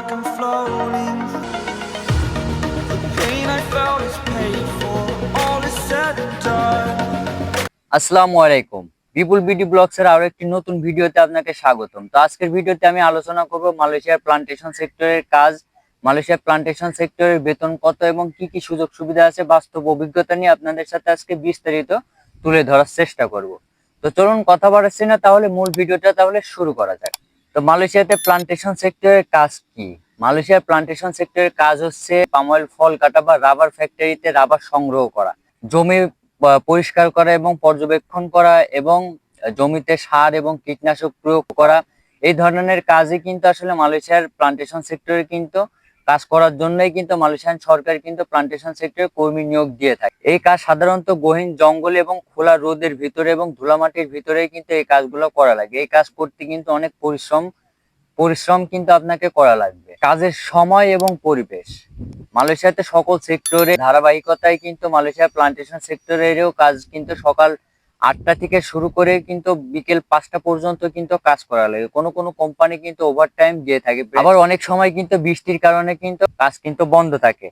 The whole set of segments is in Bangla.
like I'm floating. The pain I felt is paid for. All is said and done. আসসালামু আলাইকুম বিপুল বিডি ব্লগস এর আরও একটি নতুন ভিডিওতে আপনাকে স্বাগতম তো আজকের ভিডিওতে আমি আলোচনা করব মালয়েশিয়ার প্লান্টেশন সেক্টরের কাজ, মালয়েশিয়ার প্লান্টেশন সেক্টরের বেতন কত এবং কি কি সুযোগ সুবিধা আছে, বাস্তব অভিজ্ঞতা নিয়ে আপনাদের সাথে আজকে বিস্তারিত তুলে ধরার চেষ্টা করব তো চলুন কথা বাড়াচ্ছি না, তাহলে মূল ভিডিওটা তাহলে শুরু করা যাক তো মালয়েশিয়াতে প্লান্টেশন সেক্টরের কাজ কি? মালয়েশিয়ার প্লান্টেশন সেক্টরের কাজ হচ্ছে পাময়েল ফল কাটা বা রাবার ফ্যাক্টরিতে রাবার সংগ্রহ করা। জমি পরিষ্কার করা এবং পর্যবেক্ষণ করা এবং জমিতে সার এবং কীটনাশক প্রয়োগ করা। এই ধরনের কাজই কিন্তু আসলে মালয়েশিয়ার প্লান্টেশন সেক্টরে কিন্তু কাজ করার জন্যই কিন্তু মালয়েশিয়ান সরকার কিন্তু প্লান্টেশন সেক্টরে কর্মী নিয়োগ দিয়ে থাকে। এই কাজ সাধারণত গহীন জঙ্গল এবং খোলা রোদের ভিতরে এবং ধুলামাটির ভিতরে কিন্তু এই কাজগুলো করা লাগে। এই কাজ করতে কিন্তু অনেক পরিশ্রম পরিশ্রম কিন্তু আপনাকে করা লাগবে। কাজের সময় এবং পরিবেশ। মালয়েশিয়াতে সকল সেক্টরে ধারাবাহিকতায় কিন্তু মালয়েশিয়া প্লান্টেশন সেক্টরেরও কাজ কিন্তু সকাল আটটা থেকে শুরু করে কিন্তু বিকেল পাঁচটা পর্যন্ত কিন্তু কাজ করা লাগে। কোনো কোনো কোম্পানি কিন্তু ওভারটাইম দিয়ে থাকে। আবার অনেক সময় কিন্তু বৃষ্টির কারণে কিন্তু কাজ কিন্তু বন্ধ থাকে।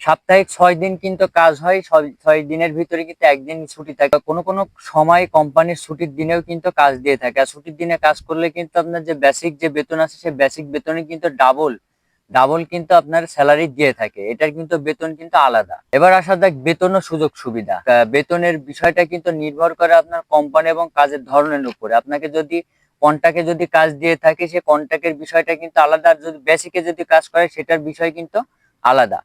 সাপ্তাহিক ছয় দিন কিন্তু কাজ হয় ছয়- ছয় দিনের ভিতরে কিন্তু একদিন ছুটি থাকে। কোনো কোনো সময় কোম্পানির ছুটির দিনেও কিন্তু কাজ দিয়ে থাকে। আর ছুটির দিনে কাজ করলে কিন্তু আপনার যে বেসিক যে বেতন আছে সেই বেসিক বেতনে কিন্তু ডাবল ডাবল কিন্তু আপনার স্যালারি দিয়ে থাকে, এটার কিন্তু বেতন কিন্তু আলাদা। এবার আসা যাক বেতন ও সুযোগ সুবিধা। বেতনের বিষয়টা কিন্তু নির্ভর করে আপনার কোম্পানি এবং কাজের ধরনের উপরে। আপনাকে যদি কন্টাকে যদি কাজ দিয়ে থাকে, সে কন্টাকের বিষয়টা কিন্তু আলাদা। আর যদি বেসিকে যদি কাজ করে, সেটার বিষয় কিন্তু আলাদা।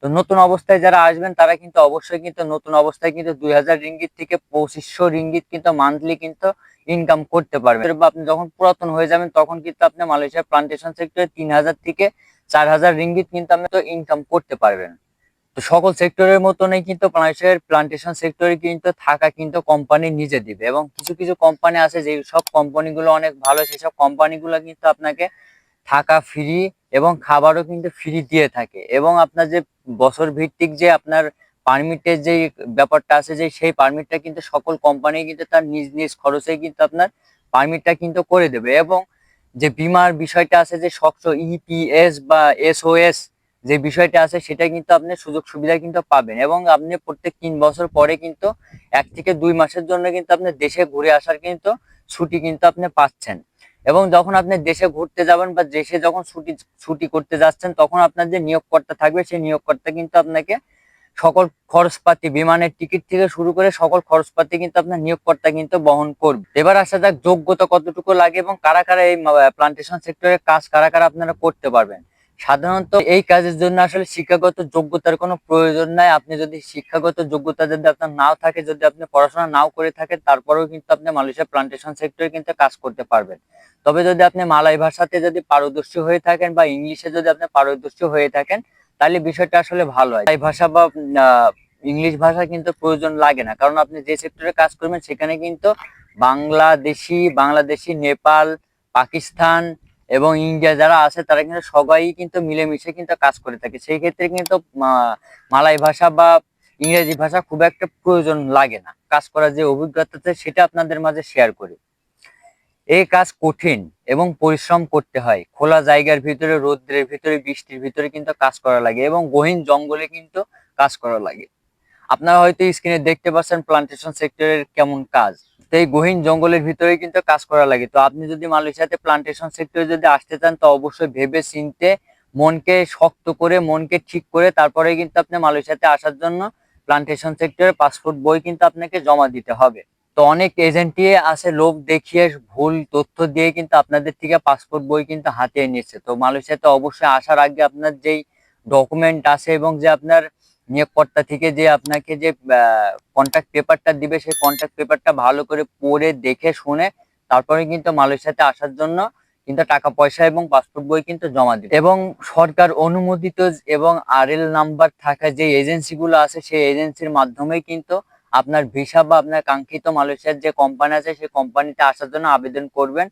তো নতুন অবস্থায় যারা আসবেন, তারা কিন্তু অবশ্যই কিন্তু নতুন অবস্থায় কিন্তু দুই হাজার রিঙ্গিত থেকে পঁচিশশো রিঙ্গিত কিন্তু মান্থলি কিন্তু ইনকাম করতে পারবেন। বা আপনি যখন পুরাতন হয়ে যাবেন, তখন কিন্তু আপনি মালয়েশিয়ার প্লান্টেশন সেক্টরে তিন হাজার থেকে চার হাজার রিঙ্গিত কিন্তু আপনি তো ইনকাম করতে পারবেন। তো সকল সেক্টরের মতনই কিন্তু মালয়েশিয়ার প্লান্টেশন সেক্টরে কিন্তু থাকা কিন্তু কোম্পানি নিজে দিবে এবং কিছু কিছু কোম্পানি আছে যে সব কোম্পানিগুলো অনেক ভালো সেসব কোম্পানিগুলো কিন্তু আপনাকে থাকা ফ্রি এবং খাবারও কিন্তু ফ্রি দিয়ে থাকে এবং আপনার যে বছর ভিত্তিক যে আপনার পারমিটের যে ব্যাপারটা আছে যে সেই পারমিটটা কিন্তু সকল কোম্পানি কিন্তু তার নিজ নিজ খরচে কিন্তু আপনার পারমিটটা কিন্তু করে দেবে এবং যে বিমার বিষয়টা আছে, যে স্বচ্ছ ইপিএস বা এসওএস যে বিষয়টা আছে, সেটা কিন্তু আপনি সুযোগ সুবিধা কিন্তু পাবেন। এবং আপনি প্রত্যেক তিন বছর পরে কিন্তু এক থেকে দুই মাসের জন্য কিন্তু আপনি দেশে ঘুরে আসার কিন্তু ছুটি কিন্তু আপনি পাচ্ছেন। এবং যখন আপনি দেশে ঘুরতে যাবেন বা দেশে যখন ছুটি ছুটি করতে যাচ্ছেন, তখন আপনার যে নিয়োগকর্তা থাকবে, সেই নিয়োগকর্তা কিন্তু আপনাকে সকল খরচপাতি, বিমানের টিকিট থেকে শুরু করে সকল খরচপাতি কিন্তু আপনার নিয়োগকর্তা কিন্তু বহন করবে। এবার আসা যাক যোগ্যতা কতটুকু লাগে এবং কারা কারা এই প্লান্টেশন সেক্টরে কাজ কারা কারা আপনারা করতে পারবেন। সাধারণত এই কাজের জন্য আসলে শিক্ষাগত যোগ্যতার কোনো প্রয়োজন নাই। আপনি যদি শিক্ষাগত যোগ্যতা যদি আপনার নাও থাকে, যদি আপনি পড়াশোনা নাও করে থাকেন, তারপরেও কিন্তু আপনি মালয়েশিয়া প্লান্টেশন সেক্টরে কিন্তু কাজ করতে পারবেন। তবে যদি আপনি মালাই ভাষাতে যদি পারদর্শী হয়ে থাকেন বা ইংলিশে যদি আপনি পারদর্শী হয়ে থাকেন তাহলে বিষয়টা আসলে ভালো হয়। এই ভাষা বা ইংলিশ ভাষা কিন্তু প্রয়োজন লাগে না। কারণ আপনি যে সেক্টরে কাজ করবেন, সেখানে কিন্তু বাংলাদেশি বাংলাদেশি, নেপাল, পাকিস্তান এবং ইন্ডিয়া যারা আছে, তারা কিন্তু সবাই কিন্তু মিলেমিশে কিন্তু কাজ করে থাকে। সেই ক্ষেত্রে কিন্তু মালাই ভাষা বা ইংরেজি ভাষা খুব একটা প্রয়োজন লাগে না। কাজ করার যে অভিজ্ঞতা সেটা আপনাদের মাঝে শেয়ার করি। এই কাজ কঠিন এবং পরিশ্রম করতে হয়। খোলা জায়গার ভিতরে, রৌদ্রের ভিতরে, বৃষ্টির ভিতরে কিন্তু কাজ করা লাগে এবং গহীন জঙ্গলে কিন্তু কাজ করা লাগে। আপনারা হয়তো স্ক্রিনে দেখতে পাচ্ছেন প্লান্টেশন সেক্টরের কেমন কাজ। তো এই গহীন জঙ্গলের ভিতরে কিন্তু কাজ করা লাগে। তো আপনি যদি মালয়েশিয়াতে প্লান্টেশন সেক্টরে যদি আসতে চান, তো অবশ্যই ভেবে চিনতে, মনকে শক্ত করে, মনকে ঠিক করে তারপরে কিন্তু আপনি মালয়েশিয়াতে আসার জন্য প্লান্টেশন সেক্টরে পাসপোর্ট বই কিন্তু আপনাকে জমা দিতে হবে। তো অনেক এজেন্টি আছে লোভ দেখিয়ে ভুল তথ্য দিয়ে কিন্তু আপনাদের থেকে পাসপোর্ট বই কিন্তু হাতিয়ে নিচ্ছে। তো মালয়েশিয়াতে অবশ্যই আসার আগে আপনার যেই ডকুমেন্ট আছে এবং যে আপনার নিয়োগকর্তা থেকে যে আপনাকে যে কন্ট্যাক্ট পেপারটা দিবে, সেই কন্ট্যাক্ট পেপারটা ভালো করে পড়ে, দেখে, শুনে তারপরে কিন্তু মালয়েশিয়াতে আসার জন্য কিন্তু টাকা, পয়সা এবং পাসপোর্ট বই কিন্তু জমা দিবে। এবং সরকার অনুমোদিত এবং আরএল নাম্বার থাকা যে এজেন্সিগুলো আছে, সেই এজেন্সির মাধ্যমেই কিন্তু আপনার ভিসা বা আপনার কাঙ্ক্ষিত মালয়েশিয়ার যে কোম্পানি আছে, সেই কোম্পানিতে আসার জন্য আবেদন করবেন।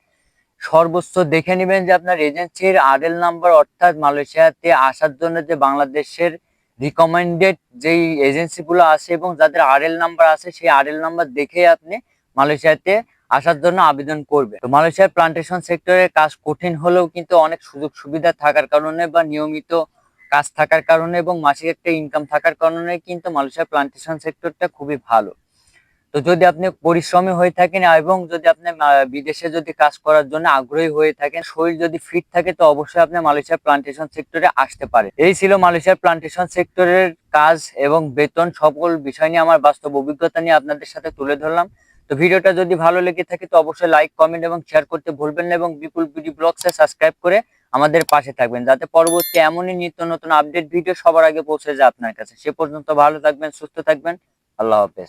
সর্বোচ্চ দেখে নেবেন যে আপনার এজেন্সির আরএল নাম্বার অর্থাৎ মালয়েশিয়াতে আসার জন্য যে বাংলাদেশের রিকমেন্ডেড যেই এজেন্সিগুলো আছে এবং যাদের আরএল নাম্বার আছে, সেই আরএল নাম্বার দেখেই আপনি মালয়েশিয়াতে আসার জন্য আবেদন করবে তো মালয়েশিয়ার প্লান্টেশন সেক্টরের কাজ কঠিন হলেও কিন্তু অনেক সুযোগ সুবিধা থাকার কারণে বা নিয়মিত কাজ থাকার কারণে এবং মাসিক একটা ইনকাম থাকার কারণে কিন্তু মালয়েশিয়ার প্লান্টেশন সেক্টরটা খুবই ভালো। তো যদি আপনি পরিশ্রমী হয়ে থাকেন এবং যদি আপনি বিদেশে যদি কাজ করার জন্য আগ্রহী হয়ে থাকেন, শরীর যদি ফিট থাকে, তো অবশ্যই আপনি মালয়েশিয়ার প্লান্টেশন সেক্টরে আসতে পারে এই ছিল মালয়েশিয়ার প্লান্টেশন সেক্টরের কাজ এবং বেতন, সকল বিষয় নিয়ে আমার বাস্তব অভিজ্ঞতা নিয়ে আপনাদের সাথে তুলে ধরলাম। তো ভিডিওটা যদি ভালো লেগে থাকে, তো অবশ্যই লাইক কমেন্ট এবং শেয়ার করতে ভুলবেন না এবং বিপুল বিডি ব্লগসে সাবস্ক্রাইব করে আমাদের পাশে থাকবেন, যাতে পরবর্তী এমনই নিত্য নতুন আপডেট ভিডিও সবার আগে পৌঁছে যায় আপনার কাছে। সে পর্যন্ত ভালো থাকবেন, সুস্থ থাকবেন। আল্লাহ হাফেজ।